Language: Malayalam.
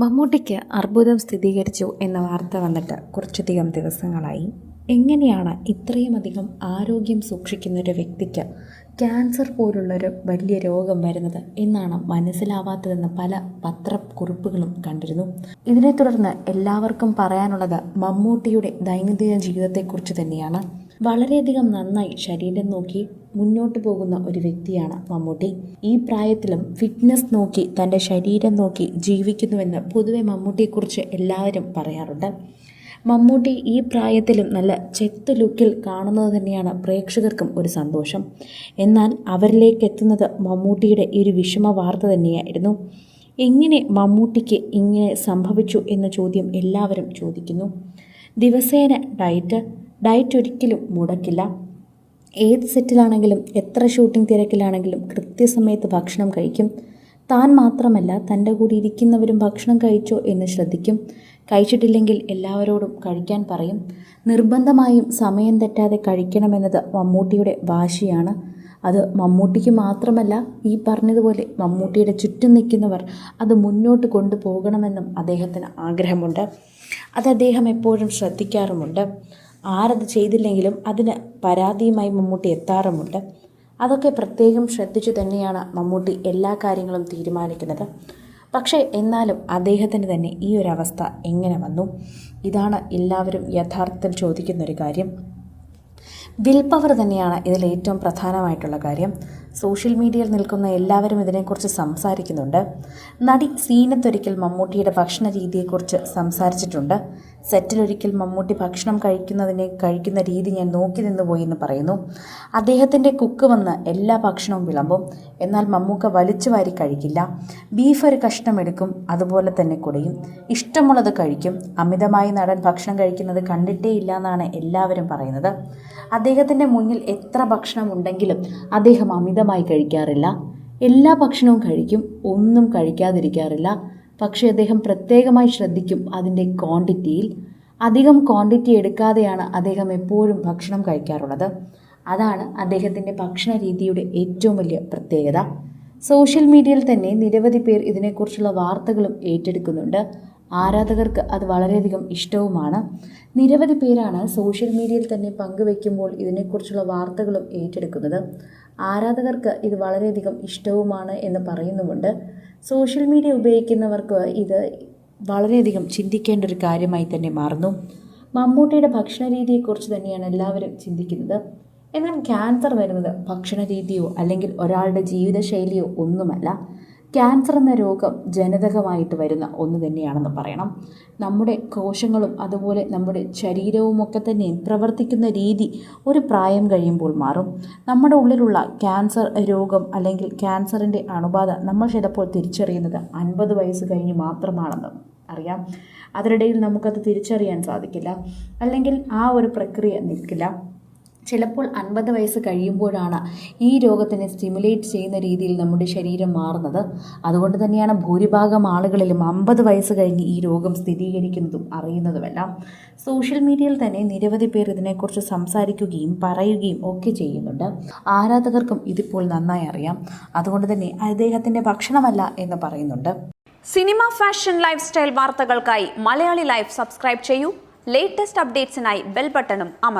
മമ്മൂട്ടിക്ക് അർബുദം സ്ഥിരീകരിച്ചു എന്ന വാർത്ത വന്നിട്ട് കുറച്ചധികം ദിവസങ്ങളായി. എങ്ങനെയാണ് ഇത്രയും അധികം ആരോഗ്യം സൂക്ഷിക്കുന്ന ഒരു വ്യക്തിക്ക് ക്യാൻസർ പോലുള്ളൊരു വലിയ രോഗം വരുന്നത് എന്നാണ് മനസ്സിലാവാത്തതെന്ന് പല പത്രക്കുറിപ്പുകളും കണ്ടിരുന്നു. ഇതിനെ തുടർന്ന് എല്ലാവർക്കും പറയാനുള്ളത് മമ്മൂട്ടിയുടെ ദൈനംദിന ജീവിതത്തെക്കുറിച്ച് തന്നെയാണ്. വളരെയധികം നന്നായി ശരീരം നോക്കി മുന്നോട്ട് പോകുന്ന ഒരു വ്യക്തിയാണ് മമ്മൂട്ടി. ഈ പ്രായത്തിലും ഫിറ്റ്നസ് നോക്കി തന്റെ ശരീരം നോക്കി ജീവിക്കുന്നുവെന്ന് പൊതുവെ മമ്മൂട്ടിയെക്കുറിച്ച് എല്ലാവരും പറയാറുണ്ട്. മമ്മൂട്ടി ഈ പ്രായത്തിലും നല്ല ചെത്ത് ലുക്കിൽ കാണുന്നത് തന്നെയാണ് പ്രേക്ഷകർക്കും ഒരു സന്തോഷം. എന്നാൽ അവരിലേക്ക് എത്തുന്നത് മമ്മൂട്ടിയുടെ ഒരു വിഷമ വാർത്ത തന്നെയായിരുന്നു. എങ്ങനെ മമ്മൂട്ടിക്ക് ഇങ്ങനെ സംഭവിച്ചു എന്ന ചോദ്യം എല്ലാവരും ചോദിക്കുന്നു. ദിവസേന ഡയറ്റ് ഡയറ്റ് ഒരിക്കലും മുടക്കില്ല. ഏത് സെറ്റിലാണെങ്കിലും എത്ര ഷൂട്ടിംഗ് തിരക്കിലാണെങ്കിലും കൃത്യസമയത്ത് ഭക്ഷണം കഴിക്കും. താൻ മാത്രമല്ല തന്റെ കൂടെ ഇരിക്കുന്നവരും ഭക്ഷണം കഴിച്ചോ എന്ന് ശ്രദ്ധിക്കും. കഴിച്ചിട്ടില്ലെങ്കിൽ എല്ലാവരോടും കഴിക്കാൻ പറയും. നിർബന്ധമായും സമയം തെറ്റാതെ കഴിക്കണമെന്നത് മമ്മൂട്ടിയുടെ വാശിയാണ്. അത് മമ്മൂട്ടിക്ക് മാത്രമല്ല ഈ പറഞ്ഞതുപോലെ മമ്മൂട്ടിയുടെ ചുറ്റും നിൽക്കുന്നവർ അത് മുന്നോട്ട് കൊണ്ടുപോകണമെന്നും അദ്ദേഹത്തിന് ആഗ്രഹമുണ്ട്. അത് അദ്ദേഹം എപ്പോഴും ശ്രദ്ധിക്കാറുമുണ്ട്. ആരത് ചെയ്തില്ലെങ്കിലും അതിന് പരാതിയുമായി മമ്മൂട്ടി എത്താറുമുണ്ട്. അതൊക്കെ പ്രത്യേകം ശ്രദ്ധിച്ചു തന്നെയാണ് മമ്മൂട്ടി എല്ലാ കാര്യങ്ങളും തീരുമാനിക്കുന്നത്. പക്ഷേ എന്നാലും അദ്ദേഹത്തിന് തന്നെ ഈ ഒരു അവസ്ഥ എങ്ങനെ വന്നു? ഇതാണ് എല്ലാവരും യഥാർത്ഥത്തിൽ ചോദിക്കുന്നൊരു കാര്യം. വിൽ പവർ തന്നെയാണ് ഇതിൽ ഏറ്റവും പ്രധാനമായിട്ടുള്ള കാര്യം. സോഷ്യൽ മീഡിയയിൽ നിൽക്കുന്ന എല്ലാവരും ഇതിനെക്കുറിച്ച് സംസാരിക്കുന്നുണ്ട്. നടി സീനത്തൊരിക്കൽ മമ്മൂട്ടിയുടെ ഭക്ഷണ രീതിയെക്കുറിച്ച് സംസാരിച്ചിട്ടുണ്ട് സെറ്റിലൊരിക്കൽ മമ്മൂട്ടി ഭക്ഷണം കഴിക്കുന്നതിനെ കഴിക്കുന്ന രീതി ഞാൻ നോക്കി നിന്ന് പോയി എന്ന് പറയുന്നു. അദ്ദേഹത്തിന്റെ കുക്ക് വന്ന് എല്ലാ ഭക്ഷണവും വിളമ്പും. എന്നാൽ മമ്മൂക്ക വലിച്ചു വാരി കഴിക്കില്ല. ബീഫ് ഒരു കഷ്ണം എടുക്കും അതുപോലെ തന്നെ കുടയും. ഇഷ്ടമുള്ളത് കഴിക്കും. അമിതമായി നടൻ ഭക്ഷണം കഴിക്കുന്നത് കണ്ടിട്ടേ ഇല്ല എന്നാണ് എല്ലാവരും പറയുന്നത്. അദ്ദേഹത്തിന്റെ മുന്നിൽ എത്ര ഭക്ഷണം ഉണ്ടെങ്കിലും അദ്ദേഹം അമിതമായി കഴിക്കാറില്ല. എല്ലാ ഭക്ഷണവും കഴിക്കും ഒന്നും കഴിക്കാതിരിക്കാറില്ല. പക്ഷേ അദ്ദേഹം പ്രത്യേകമായി ശ്രദ്ധിക്കും അതിന്റെ ക്വാണ്ടിറ്റിയിൽ. അധികം ക്വാണ്ടിറ്റി എടുക്കാതെയാണ് അദ്ദേഹം എപ്പോഴും ഭക്ഷണം കഴിക്കാറുള്ളത്. അതാണ് അദ്ദേഹത്തിന്റെ ഭക്ഷണ രീതിയുടെ ഏറ്റവും വലിയ പ്രത്യേകത. സോഷ്യൽ മീഡിയയിൽ തന്നെ നിരവധി പേർ ഇതിനെക്കുറിച്ചുള്ള വാർത്തകളും ഏറ്റെടുക്കുന്നുണ്ട്. ആരാധകർക്ക് അത് വളരെയധികം ഇഷ്ടവുമാണ്. നിരവധി പേരാണ് സോഷ്യൽ മീഡിയയിൽ തന്നെ പങ്കുവെക്കുമ്പോൾ ഇതിനെക്കുറിച്ചുള്ള വാർത്തകളും ഏറ്റെടുക്കുന്നത്. ആരാധകർക്ക് ഇത് വളരെയധികം ഇഷ്ടവുമാണ് എന്ന് പറയുന്നുമുണ്ട്. സോഷ്യൽ മീഡിയ ഉപയോഗിക്കുന്നവർക്ക് ഇത് വളരെയധികം ചിന്തിക്കേണ്ട ഒരു കാര്യമായി തന്നെ മാറുന്നു. മമ്മൂട്ടിയുടെ ഭക്ഷണ രീതിയെക്കുറിച്ച് തന്നെയാണ് എല്ലാവരും ചിന്തിക്കുന്നത്. എന്നാൽ ക്യാൻസർ വരുന്നത് ഭക്ഷണ രീതിയോ അല്ലെങ്കിൽ ഒരാളുടെ ജീവിതശൈലിയോ ഒന്നുമല്ല. ക്യാൻസർ എന്ന രോഗം ജനിതകമായിട്ട് വരുന്ന ഒന്ന് തന്നെയാണെന്ന് പറയണം. നമ്മുടെ കോശങ്ങളും അതുപോലെ നമ്മുടെ ശരീരവും ഒക്കെ തന്നെ പ്രവർത്തിക്കുന്ന രീതി ഒരു പ്രായം കഴിയുമ്പോൾ മാറും. നമ്മുടെ ഉള്ളിലുള്ള ക്യാൻസർ രോഗം അല്ലെങ്കിൽ ക്യാൻസറിന്റെ അണുബാധ നമ്മൾ ചിലപ്പോൾ തിരിച്ചറിയുന്നത് അൻപത് വയസ്സ് കഴിഞ്ഞ് മാത്രമാണെന്ന് അറിയാം. അതിനിടയിൽ നമുക്കത് തിരിച്ചറിയാൻ സാധിക്കില്ല. അല്ലെങ്കിൽ ആ ഒരു പ്രക്രിയ നിൽക്കില്ല. ചിലപ്പോൾ അൻപത് വയസ്സ് കഴിയുമ്പോഴാണ് ഈ രോഗത്തിനെ സ്റ്റിമുലേറ്റ് ചെയ്യുന്ന രീതിയിൽ നമ്മുടെ ശരീരം മാറുന്നത്. അതുകൊണ്ട് തന്നെയാണ് ഭൂരിഭാഗം ആളുകളിലും അമ്പത് വയസ്സ് കഴിഞ്ഞ് ഈ രോഗം സ്ഥിരീകരിക്കുന്നതും അറിയുന്നതുമെല്ലാം. സോഷ്യൽ മീഡിയയിൽ തന്നെ നിരവധി പേർ ഇതിനെക്കുറിച്ച് സംസാരിക്കുകയും പറയുകയും ഒക്കെ ചെയ്യുന്നുണ്ട്. ആരാധകർക്കും ഇതിപ്പോൾ നന്നായി അറിയാം. അതുകൊണ്ട് തന്നെ അദ്ദേഹത്തിന്റെ ഭക്ഷണമല്ല എന്ന് പറയുന്നുണ്ട്. സിനിമ ഫാഷൻ ലൈഫ് സ്റ്റൈൽ വാർത്തകൾക്കായി മലയാളി ലൈഫ് സബ്സ്ക്രൈബ് ചെയ്യൂ. ലേറ്റസ്റ്റ് അപ്ഡേറ്റ്സിനായി ബെൽ ബട്ടണും അമർ